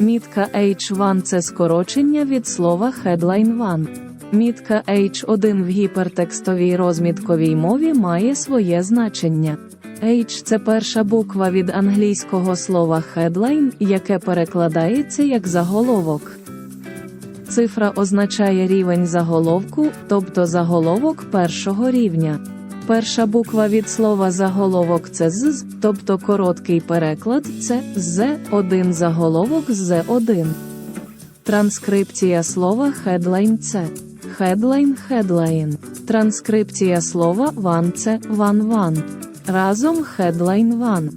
Мітка H1 це скорочення від слова Headline One. Мітка H1 в гіпертекстовій розмітковій мові має своє значення. H – це перша буква від англійського слова headline, яке перекладається як заголовок. Цифра означає рівень заголовку, тобто заголовок першого рівня. Перша буква від слова заголовок це з, тобто короткий переклад це з, один заголовок з 1 Транскрипція слова headline це headline headline. Транскрипція слова ван це ван ван. Разом headline one.